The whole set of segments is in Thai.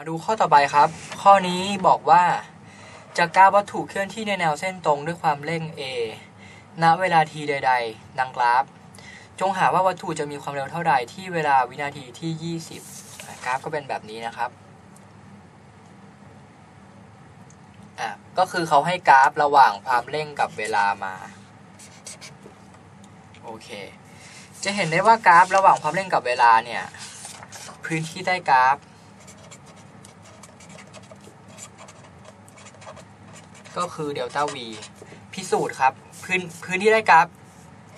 มาดูข้อต่อไปครับ ข้อนี้บอกว่าจากกราวัตถุเคลื่อนที่ในแนวเส้นตรงด้วยความเร่ง a ณเวลา t ใด ๆ ดังกราฟ จงหาว่าวัตถุจะมีความเร็วเท่าใดที่เวลาวินาทีที่ 20 กราฟก็เป็นแบบนี้นะครับอะก็คือเขาให้กราฟระหว่างความเร่งกับเวลามาโอเค จะเห็นได้ว่ากราฟระหว่างความเร่งกับเวลาเนี่ย พื้นที่ใต้กราฟ ก็คือเดลต้า v พิสูจน์ครับ พื้นพื้นที่ใต้กราฟ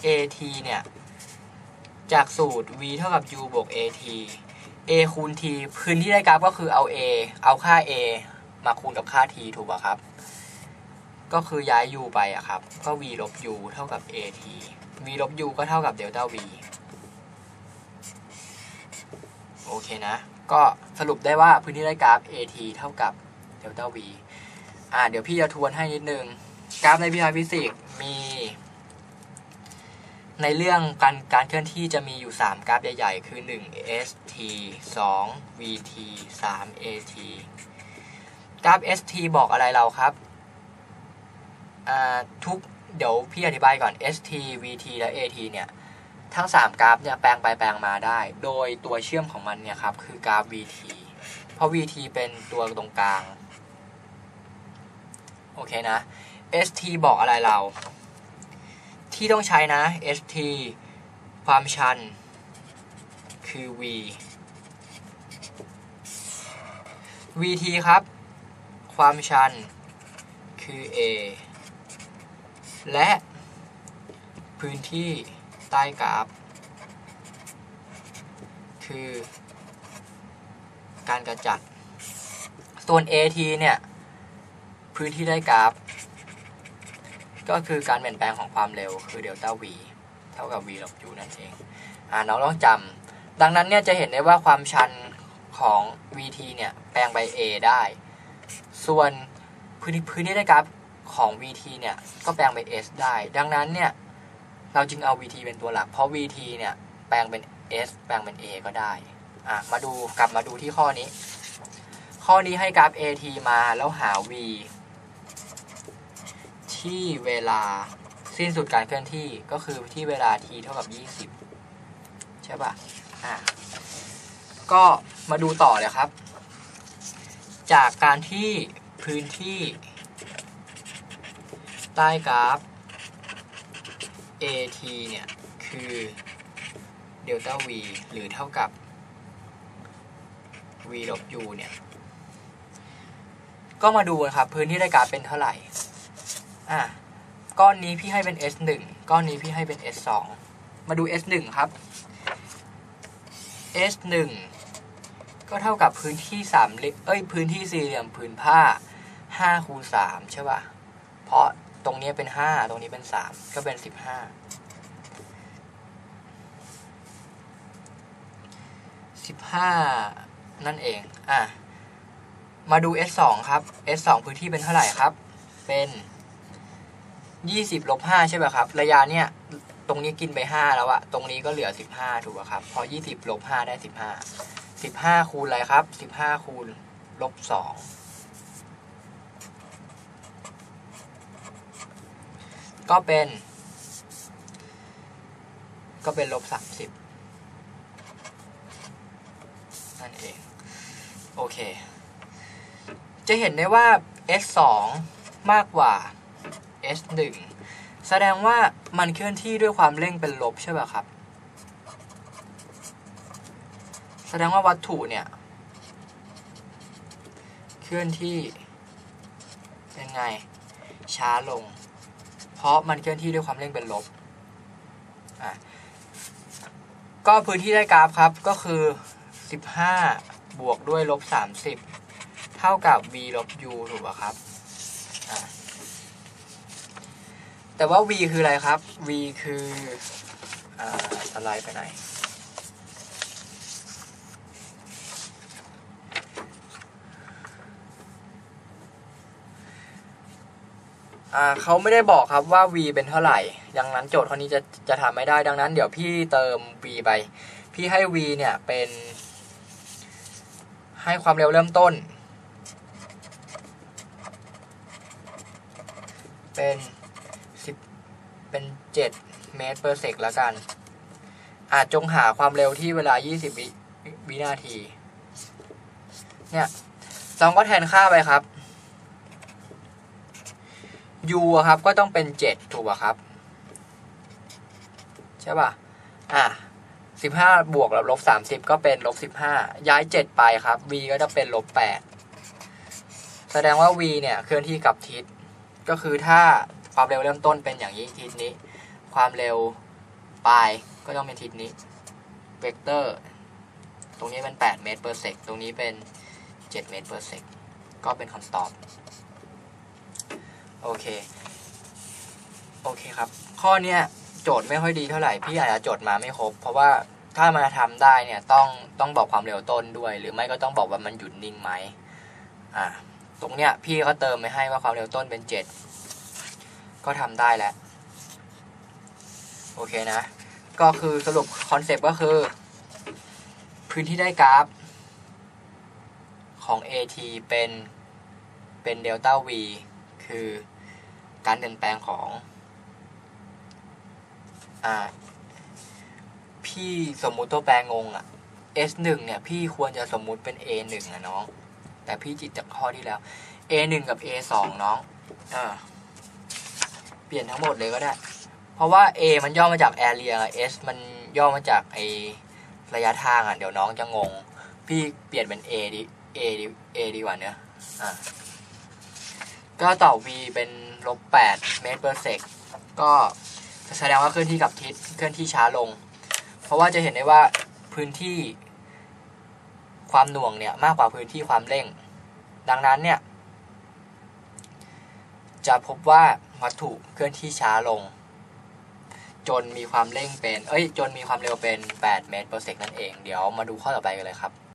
at เนี่ย จากสูตร v เท่ากับ u บวก at a คูณ t พื้นที่ใต้กราฟก็คือเอา a เอาค่า a มาคูณกับค่า t ถูกป่ะครับ ก็คือย้าย u ไปอะครับ ก็ v ลบ u เท่ากับ at v ลบ u ก็เท่ากับเดลต้า v โอเคนะ ก็สรุปได้ว่าพื้นที่ใต้กราฟ at เท่ากับเดลต้า v อ่าเดี๋ยวพี่จะทวนให้นิดนึงกราฟในวิชาฟิสิกส์มี ในเรื่องการการเคลื่อนที่จะมีอยู่ 3 กราฟใหญ่ๆ คือ 1 st 2 vt 3 at กราฟ st บอกอะไรเราครับอ่าทุกเดี๋ยวพี่อธิบายก่อน st vt และ at เนี่ยทั้ง 3 กราฟเนี่ยแปลงไปแปลงมาได้ โดยตัวเชื่อมของมันเนี่ยครับคือกราฟ vt เพราะ vt เป็นตัวตรงกลาง โอเคนะ st บอกอะไรเรา ที่ต้องใช้นะ st ความชัน คือ v vt ครับ ความชัน คือ a และพื้นที่ใต้กราฟ คือ การกระจัด ส่วน at เนี่ย พื้นที่ใต้กราฟ ก็คือการเปลี่ยนแปลงของความเร็วคือเดลต้า v เท่ากับ v ลบ u นั่นเองอ่าน้องต้องจำดังนั้นเนี่ยจะเห็นได้ว่าความชันของ vt เนี่ยแปลงไป a ได้ ส่วนพื้นที่พื้นที่ใต้กราฟของ vt เนี่ยก็แปลงไป s ได้ ดังนั้นเนี่ยเราจึงเอา vt เป็นตัวหลัก เพราะ vt เนี่ยแปลงเป็น s แปลงเป็น a ก็ได้อะมาดูกลับมาดูที่ข้อนี้ ข้อนี้ให้กราฟ at มาแล้วหา v ที่เวลาสิ้นสุดการเคลื่อนที่ก็คือที่เวลา t เท่ากับ 20 ใช่ป่ะ อะ ก็มาดูต่อเลยครับ จากการที่พื้นที่ ใต้กราฟ at เนี่ย คือเดลต้า v หรือเท่ากับ v ลบ u เนี่ย ก็มาดูนะครับ พื้นที่ใต้กราฟเป็นเท่าไหร่ อะก้อนนี้พี่ให้เป็น S 1 ก้อนนี้พี่ให้เป็น S 2 มาดู S 1 ครับ S 1 ก็เท่ากับพื้นที่สามเล่เอ้ยพื้นที่สี่เหลี่ยมผืนผ้า5คูณ3ใช่ป่ะ เพราะตรงนี้เป็น 5 ตรงนี้เป็น 3 ก็เป็น 15 15 นั่นเอง อะ มาดู S 2 ครับ S 2 พื้นที่เป็นเท่าไหร่ครับ เป็น ยี่สิบลบห้าใช่ไหมครับ ระยะเนี่ยตรงนี้กินไปห้าแล้วอะตรงนี้ก็เหลือสิบห้าถูกป่ะครับ พอยี่สิบลบห้าได้สิบห้าสิบห้าคูณอะไรครับสิบห้าคูณลบสองก็เป็น ก็เป็นลบสามสิบนั่นเอง โอเค จะเห็นได้ว่า s 2มากกว่า s 1 แสดงว่ามันเคลื่อนที่ด้วยความเร่งเป็นลบใช่ป่ะครับ แสดงว่าวัตถุเนี่ย เคลื่อนที่เป็นไง ช้าลง เพราะมันเคลื่อนที่ด้วยความเร่งเป็นลบอะก็พื้นที่ได้กราฟครับก็คือ 15 บวกด้วยลบ 30 เท่ากับ v ลบ u ถูกป่ะครับอะ แต่ว่า v คืออะไรครับ v คืออ่าสไลด์ไปไหนอ่าเขาไม่ได้บอกครับว่า v เป็นเท่าไหร่ ดังนั้นโจทย์ข้อนี้จะจะทำไม่ได้ ดังนั้นเดี๋ยวพี่เติม v ไป พี่ให้ v เนี่ยเป็น ให้ความเร็วเริ่มต้น เป็น เป็นเจ็ดเมตร per sec แล้วกัน อาจจงหาความเร็วที่เวลา 20 วิวินาที เนี่ยลองก็แทนค่าไปครับ u ครับก็ต้องเป็น 7 ถูกป่ะครับ ใช่ป่ะ อะ15บวกลบลบ30ก็เป็นลบ15ย้าย7ไปครับ v ก็จะเป็นลบ8แสดงว่า v เนี่ยเคลื่อนที่กับทิศ ก็คือถ้าความเร็วเริ่มต้นเป็นอย่างนี้ทิศนี้ ความเร็วปลายก็ต้องเป็นทิศนี้เวกเตอร์ตรงนี้เป็น 8 เมตร per sec ตรงนี้เป็น 7 เมตร per sec ก็เป็นคำตอบ โอเค โอเคครับ ข้อเนี้ยโจทย์ไม่ค่อยดีเท่าไหร่ พี่อาจจะโจทย์มาไม่ครบ เพราะว่าถ้ามันทำได้เนี่ยต้องต้องบอกความเร็วต้นด้วย หรือไม่ก็ต้องบอกว่ามันหยุดนิ่งไหมอ่าตรงเนี้ยพี่ก็เติมไปให้ว่าความเร็วต้นเป็น 7 ก็ทำได้แล้ว โอเคนะ ก็คือสรุปคอนเซปต์ก็คือ พื้นที่ได้กราฟ ของ AT เป็นเป็นเดลต้า V คือการเปลี่ยนแปลงของอ่าพี่สมมุติตัวแปรงงอะ S1 เนี่ยพี่ควรจะสมมุติเป็น A1 อะน้อง แต่พี่จิตจากข้อที่แล้ว A1 กับ A2 น้อง อ่า เปลี่ยนทั้งหมดเลยก็ได้ เพราะว่า A มันย่อมาจาก area S มันย่อมาจากไอระยะทางอะ เดี๋ยวน้องจะงง พี่เปลี่ยนเป็น A ดิ A ดิ A ดีกว่าเนอะอะก็ต่อ v เป็นลบ8เมตร per sec ก็แสดงว่าเคลื่อนที่กับทิศเคลื่อนที่ช้าลง เพราะว่าจะเห็นได้ว่าพื้นที่ความหน่วงเนี่ยมากกว่าพื้นที่ความเร่ง ดังนั้นเนี่ย จะพบว่าวัตถุเคลื่อนที่ช้าลง จนมีความเร่งเป็น เอ้ย จนมีความเร็วเป็น 8 เมตร per sec นั่นเอง เดี๋ยวมาดูข้อต่อไปกันเลยครับ